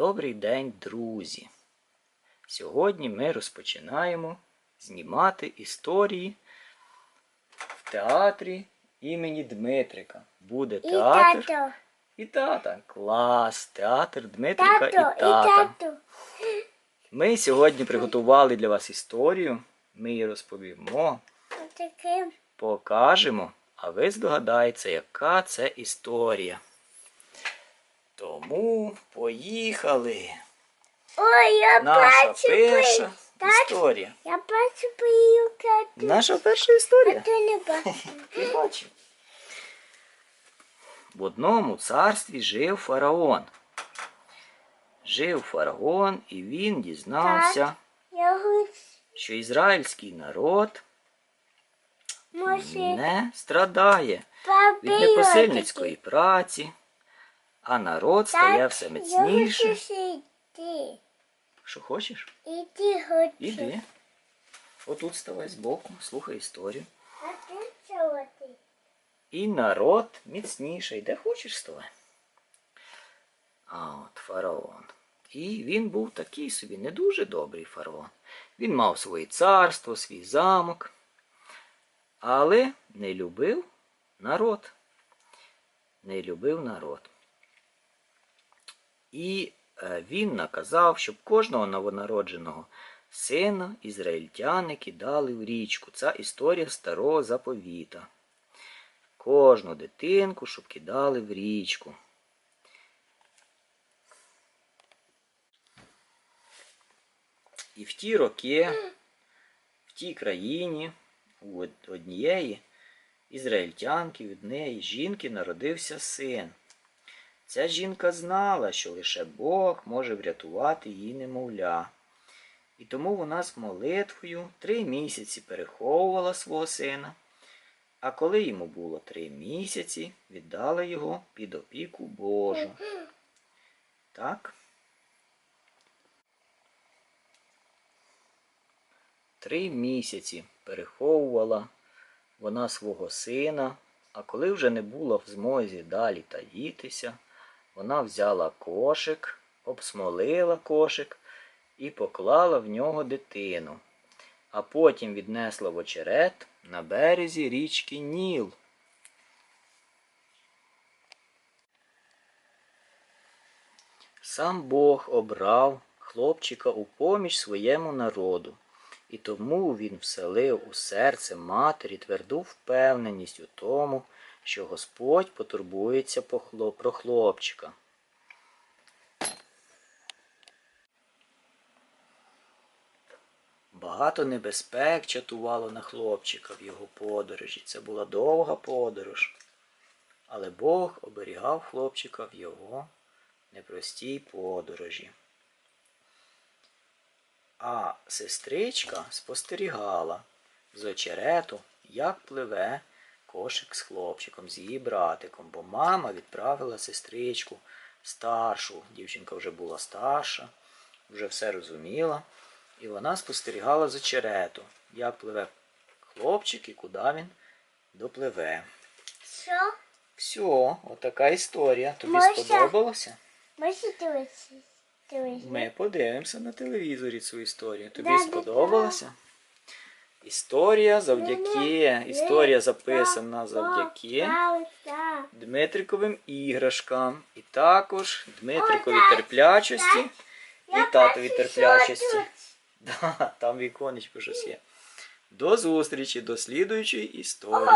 Добрий день, друзі! Сьогодні ми розпочинаємо знімати історії в театрі імені Дмитрика. Буде І театр тато. і тата. Клас! Театр Дмитрика Тато, і і тато. Ми сьогодні приготували для вас історію. Ми її розповімо, покажемо, а ви здогадаєтеся, яка це історія. Тому поїхали! Ой, я Наша бачу перша бий. Історія. я бачу бою. Наша перша історія. Ти не бачу. Ти бачив. В одному царстві жив фараон. Жив фараон, і він дізнався, Я хочу. що ізраїльський народ Може, не страдає від побію непосильницької праці, а народ стає все Я міцніше. хочу йти. Що хочеш? І ти хочеш. Іди. Отут ставай збоку, слухай історію. А ти чого ти? І народ міцніший. Де хочеш ставай. А от фараон. І він був такий собі не дуже добрий фараон. Він мав своє царство, свій замок, але не любив народ. Не любив народ. І е, він наказав, щоб кожного новонародженого сина ізраїльтяни кидали в річку. Це історія старого заповіта. Кожну дитинку, щоб кидали в річку. І в ті роки, в тій країні, у однієї ізраїльтянки, від неї жінки народився син. Ця жінка знала, що лише Бог може врятувати її немовля. І тому вона з молитвою три місяці переховувала свого сина, а коли йому було три місяці, віддала його під опіку Божу. Так? Три місяці переховувала вона свого сина, а коли вже не була в змозі далі таїтися, вона взяла кошик, обсмолила кошик і поклала в нього дитину, а потім віднесла в очерет на березі річки Ніл. Сам Бог обрав хлопчика у поміч своєму народу, і тому він вселив у серце матері тверду впевненість у тому, що Господь потурбується про хлопчика. Багато небезпек чатувало на хлопчика в його подорожі. Це була довга подорож. Але Бог оберігав хлопчика в його непростій подорожі. А сестричка спостерігала з очерету, як пливе кошик з хлопчиком, з її братиком, бо мама відправила сестричку старшу. Дівчинка вже була старша, вже все розуміла. І вона спостерігала з очерету, як пливе хлопчик і куди він допливе. Що? Все, отака історія. Тобі Можна? сподобалося? Може дивитися? Ми подивимося на телевізорі цю історію. Тобі Да, да, сподобалося? Історія завдяки. Історія записана завдяки Дмитриковим іграшкам. І також Дмитрикові терплячості і татові терплячості. Да, там віконечко щось є. До зустрічі, до слідуючої історії.